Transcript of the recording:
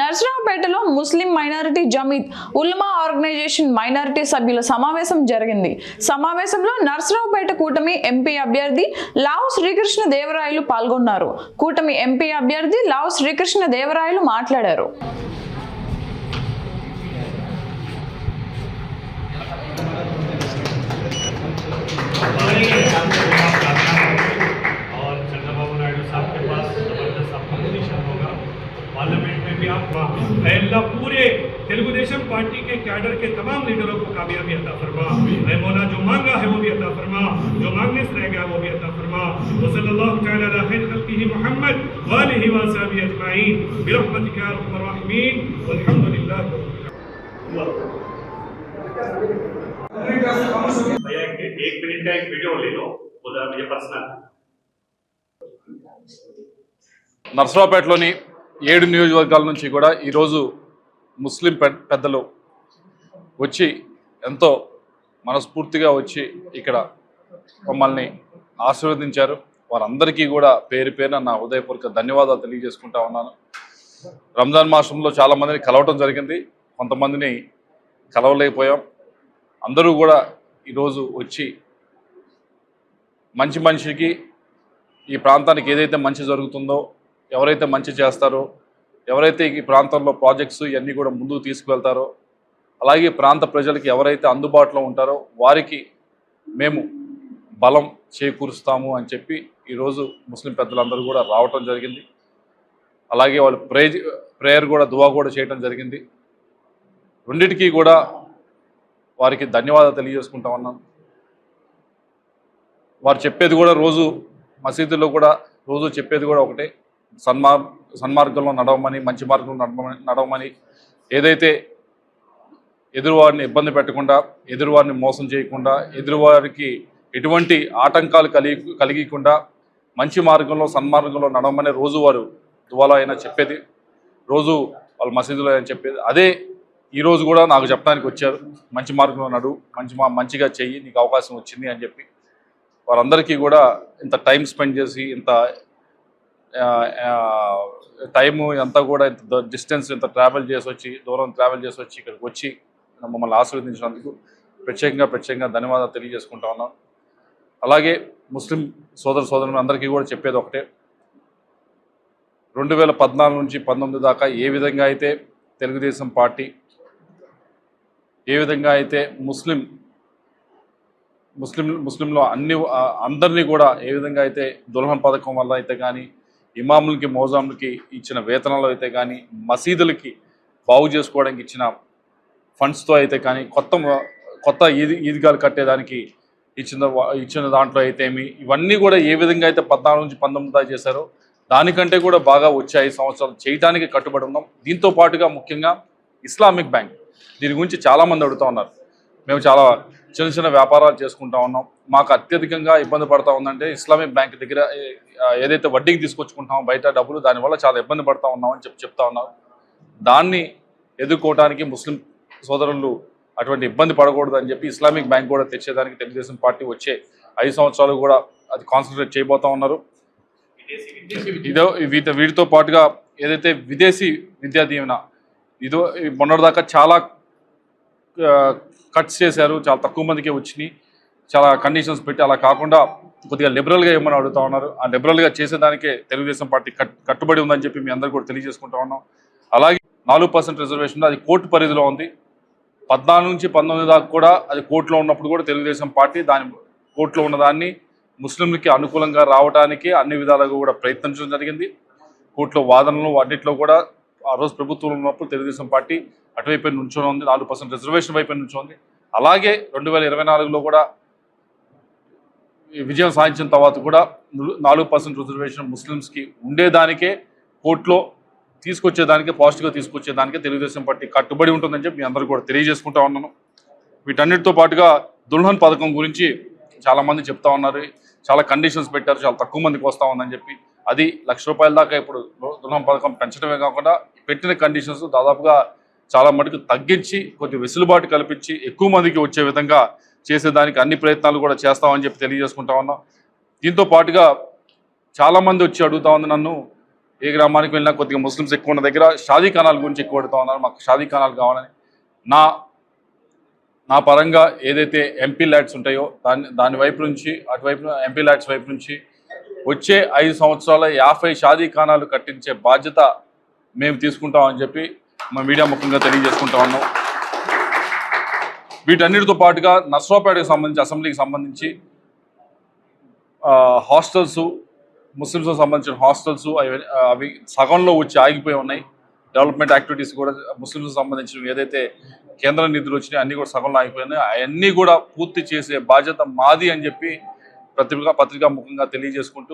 నర్సరావుపేటలో Muslim minority Jamiat Ulama organisation minority సభ్యుల సమావేశం జరిగింది. సమావేశంలో నర్సరావుపేట కూటమి ఎంపీ అభ్యర్థి లావు శ్రీకృష్ణ దేవరాయలు పాల్గొన్నారు. కూటమి ఎంపీ అభ్యర్థి లావు శ్రీకృష్ణ దేవరాయలు మాట్లాడారు. तेलुगुदेशम पार्टी के कैडर के तमाम लीडरों को कामयाबी अता फरमा ऐ मौला जो मांगा है वो भी अता फरमा जो मांगने से रह गया वो भी अता फरमा वसल्लल्लाहु तआला अला खैर खल्किही मोहम्मद व आलिहि व असहाबिहि अजमाइन बिरहमतिका या अरहमर राहिमीन वल्हम्दुलिल्लाह भैया एक एक मिनट का एक वीडियो ले लो उधर मुझे पर्सनल నర్సరావుపేటలోని ఏడు నియోజకవర్గాల నుంచి కూడా ఈరోజు ముస్లిం పెద్దలు వచ్చి ఎంతో మనస్ఫూర్తిగా వచ్చి ఇక్కడ మమ్మల్ని ఆశీర్వదించారు. వారందరికీ కూడా పేరు పేరున నా హృదయపూర్వక ధన్యవాదాలు తెలియజేసుకుంటా ఉన్నాను. రంజాన్ మాసంలో చాలామందిని కలవటం జరిగింది. కొంతమందిని కలవలేకపోయాం. అందరూ కూడా ఈరోజు వచ్చి మంచి మనిషికి ఈ ప్రాంతానికి ఏదైతే మంచి జరుగుతుందో ఎవరైతే మంచి చేస్తారో ఎవరైతే ఈ ప్రాంతంలో ప్రాజెక్ట్స్ ఇవన్నీ కూడా ముందుకు తీసుకువెళ్తారో అలాగే ప్రాంత ప్రజలకి ఎవరైతే అందుబాటులో ఉంటారో వారికి మేము బలం చేకూరుస్తాము అని చెప్పి ఈరోజు ముస్లిం పెద్దలందరూ కూడా రావటం జరిగింది. అలాగే వాళ్ళు ప్రే ప్రేయర్ కూడా దువా కూడా చేయటం జరిగింది. రెండిటికీ కూడా వారికి ధన్యవాదాలు తెలియజేసుకుంటా ఉన్నాను వారు చెప్పేది కూడా రోజు మసీదులో కూడా రోజు చెప్పేది కూడా ఒకటే సన్మార్ సన్మార్గంలో నడవమని మంచి మార్గంలో నడవమని నడవమని ఏదైతే ఎదురువారిని ఇబ్బంది పెట్టకుండా ఎదురువారిని మోసం చేయకుండా ఎదురువారికి ఎటువంటి ఆటంకాలు కలిగి కలిగకుండా మంచి మార్గంలో సన్మార్గంలో నడవమని రోజు వారు దువాలో అయినా చెప్పేది. రోజు వాళ్ళ మసీదులో అయినా చెప్పేది. అదే ఈరోజు కూడా నాకు చెప్పడానికి వచ్చారు. మంచి మార్గంలో నడు మంచి మా మంచిగా చెయ్యి నీకు అవకాశం వచ్చింది అని చెప్పి. వారందరికీ కూడా ఇంత టైం స్పెండ్ చేసి ఇంత టైము అంతా కూడా ఇంత డిస్టెన్స్ ఇంత ట్రావెల్ చేసి వచ్చి దూరం ట్రావెల్ చేసి వచ్చి ఇక్కడికి వచ్చి మమ్మల్ని ఆశీర్వదించినందుకు ప్రత్యేకంగా ప్రత్యేకంగా ధన్యవాదాలు తెలియజేసుకుంటా ఉన్నాం. అలాగే ముస్లిం సోదర సోదరులు అందరికీ కూడా చెప్పేది ఒకటే. రెండు వేల పద్నాలుగు నుంచి పంతొమ్మిది దాకా ఏ విధంగా అయితే తెలుగుదేశం పార్టీ ఏ విధంగా అయితే ముస్లిం ముస్లిం ముస్లింలో అన్ని అందరినీ కూడా ఏ విధంగా అయితే దుల్హన్ పథకం వల్ల అయితే కానీ ఇమాములకి మోజాములకి ఇచ్చిన వేతనాలు అయితే కానీ మసీదులకి బాగు చేసుకోవడానికి ఇచ్చిన ఫండ్స్తో అయితే కానీ కొత్త కొత్త ఈద్ ఈద్గాలు కట్టేదానికి ఇచ్చిన ఇచ్చిన దాంట్లో అయితే ఏమి ఇవన్నీ కూడా ఏ విధంగా అయితే పద్నాలుగు నుంచి పంతొమ్మిది దాకా చేశారో దానికంటే కూడా బాగా వచ్చాయి సంవత్సరాలు చేయడానికి కట్టుబడి ఉన్నాం. దీంతో పాటుగా ముఖ్యంగా ఇస్లామిక్ బ్యాంక్. దీని గురించి చాలామంది అడుగుతూ ఉన్నారు. మేము చాలా చిన్న చిన్న వ్యాపారాలు చేసుకుంటా ఉన్నాం. మాకు అత్యధికంగా ఇబ్బంది పడతా ఉందంటే ఇస్లామిక్ బ్యాంక్ దగ్గర ఏదైతే వడ్డీకి తీసుకొచ్చుకుంటామో బయట డబ్బులు దానివల్ల చాలా ఇబ్బంది పడతా ఉన్నామని చెప్పి చెప్తా ఉన్నారు దాన్ని ఎదుర్కోవడానికి ముస్లిం సోదరులు అటువంటి ఇబ్బంది పడకూడదు అని చెప్పి ఇస్లామిక్ బ్యాంక్ కూడా తెచ్చేదానికి తెలుగుదేశం పార్టీ వచ్చే ఐదు సంవత్సరాలు కూడా అది కాన్సన్ట్రేట్ చేయబోతా ఉన్నారు. ఇదో వీటి వీటితో పాటుగా ఏదైతే విదేశీ విద్యా దీవెన ఇదో మొన్నటిదాకా చాలా కట్స్ చేశారు చాలా తక్కువ మందికే వచ్చినాయి. చాలా కండిషన్స్ పెట్టి అలా కాకుండా కొద్దిగా లిబరల్గా ఏమని అడుగుతా ఉన్నారు. ఆ లిబరల్గా చేసేదానికే తెలుగుదేశం పార్టీ కట్ కట్టుబడి ఉందని చెప్పి మీ అందరూ కూడా తెలియజేసుకుంటా ఉన్నాం. అలాగే నాలుగు పర్సెంట్ రిజర్వేషన్ అది కోర్టు పరిధిలో ఉంది. పద్నాలుగు నుంచి పంతొమ్మిది దాకా కూడా అది కోర్టులో ఉన్నప్పుడు కూడా తెలుగుదేశం పార్టీ దాని కోర్టులో ఉన్నదాన్ని ముస్లింలకి అనుకూలంగా రావడానికి అన్ని విధాలుగా కూడా ప్రయత్నించడం జరిగింది. కోర్టులో వాదనలు అన్నింటిలో కూడా ఆ రోజు ప్రభుత్వంలో ఉన్నప్పుడు తెలుగుదేశం పార్టీ అటువైపు నుంచొని ఉంది నాలుగు పర్సెంట్ రిజర్వేషన్ వైపు నుంచోంది అలాగే రెండు వేల ఇరవై నాలుగులో కూడా ఈ విజయం సాధించిన తర్వాత కూడా నాలుగు పర్సెంట్ రిజర్వేషన్ ముస్లిమ్స్కి ఉండేదానికే కోర్టులో తీసుకొచ్చేదానికి పాజిటివ్గా తీసుకొచ్చేదానికే తెలుగుదేశం పార్టీ కట్టుబడి ఉంటుందని చెప్పి మీ అందరూ కూడా తెలియజేసుకుంటా ఉన్నాను. వీటన్నిటితో పాటుగా దుల్హన్ పథకం గురించి చాలామంది చెప్తా ఉన్నారు. చాలా కండిషన్స్ పెట్టారు. చాలా తక్కువ మందికి వస్తూ ఉందని చెప్పి. అది లక్ష రూపాయల దాకా ఇప్పుడు దుల్హన్ పథకం పెంచడమే కాకుండా పెట్టిన కండిషన్స్ దాదాపుగా చాలా మటుకు తగ్గించి కొద్దిగా వెసులుబాటు కల్పించి ఎక్కువ మందికి వచ్చే విధంగా చేసేదానికి అన్ని ప్రయత్నాలు కూడా చేస్తామని చెప్పి తెలియజేసుకుంటా ఉన్నాం. దీంతో పాటుగా చాలామంది వచ్చి అడుగుతా ఉంది నన్ను ఏ గ్రామానికి వెళ్ళినా కొద్దిగా ముస్లిమ్స్ ఎక్కువ ఉన్న దగ్గర షాదీ కణాల గురించి ఎక్కువ అడుగుతా ఉన్నారు. మాకు షాదీ కణాలు కావాలని. నా నా పరంగా ఏదైతే ఎంపీ ల్యాడ్స్ ఉంటాయో దాని దాని వైపు నుంచి అటువైపు ఎంపీ ల్యాడ్స్ వైపు నుంచి వచ్చే ఐదు సంవత్సరాల యాభై షాదీ ఖానాలు కట్టించే బాధ్యత మేము తీసుకుంటామని చెప్పి మా మీడియా ముఖంగా తెలియజేసుకుంటా ఉన్నాం. వీటన్నిటితో పాటుగా నర్సరావుపేటకు సంబంధించి అసెంబ్లీకి సంబంధించి ఆ, హాస్టల్స్ ముస్లిమ్స్కి సంబంధించిన హాస్టల్స్ అవి అవి సగంలో వచ్చి ఆగిపోయి ఉన్నాయి. డెవలప్మెంట్ యాక్టివిటీస్ కూడా ముస్లిమ్స్కి సంబంధించిన ఏదైతే కేంద్ర నిధులు వచ్చినాయి అన్నీ కూడా సగంలో ఆగిపోయినాయి. అవన్నీ కూడా పూర్తి చేసే బాధ్యత మాది అని చెప్పి పత్రికా పత్రికా ముఖంగా తెలియజేసుకుంటూ